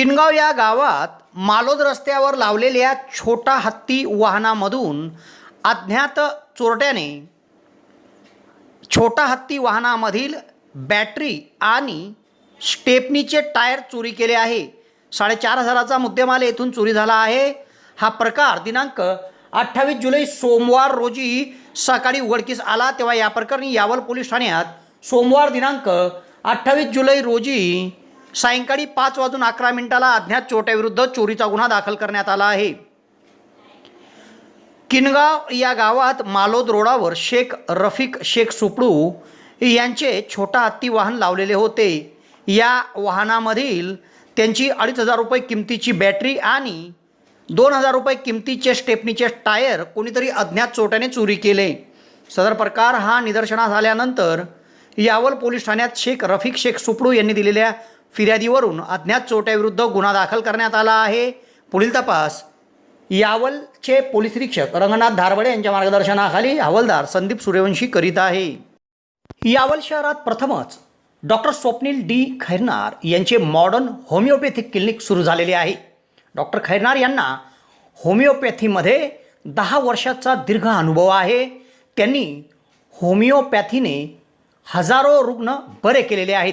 किनगाव या गावात मालोद रस्त्यावर लावलेल्या छोटा हत्ती वाहनामधून अज्ञात चोरट्याने छोटा हत्ती वाहनामधील बॅटरी आणि स्टेपनीचे टायर चोरी केले आहे. साडेचार हजाराचा मुद्देमाल येथून चोरी झाला आहे. हा प्रकार दिनांक अठ्ठावीस जुलै सोमवार रोजी सकाळी उघडकीस आला. तेव्हा या प्रकरणी यावल पोलीस ठाण्यात सोमवार दिनांक अठ्ठावीस जुलै रोजी सायंकाळी पाच वाजून अकरा मिनिटाला अज्ञात चोट्याविरुद्ध चोरीचा गुन्हा दाखल करण्यात आला आहे. किनगाव या गावात मालोद रोडावर शेख रफिक शेख सुपडू यांचे छोटा हत्ती वाहन लावलेले होते. या वाहनामधील त्यांची अडीच हजार रुपये किमतीची बॅटरी आणि दोन हजार रुपये किमतीचे स्टेपनीचे टायर कोणीतरी अज्ञात चोट्याने चोरी केले. सदर प्रकार हा निदर्शनास आल्यानंतर यावल पोलीस ठाण्यात शेख रफिक शेख सुपडू यांनी दिलेल्या फिर्यादीवरून अज्ञात चोट्याविरुद्ध गुन्हा दाखल करण्यात आला आहे. पुढील तपास. यावलचे पोलीस निरीक्षक रंगनाथ धारवडे यांच्या मार्गदर्शनाखाली हवालदार संदीप सूर्यवंशी करीत आहे. यावल शहरात प्रथमच डॉक्टर स्वप्नील डी. खैरनार यांचे मॉडर्न होमिओपॅथिक क्लिनिक सुरू झालेले आहे. डॉक्टर खैरनार यांना होमिओपॅथीमध्ये दहा वर्षाचा दीर्घ अनुभव आहे. त्यांनी होमिओपॅथीने हजारो रुग्ण बरे केलेले आहेत.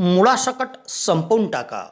मुळासकट संपवून टाका.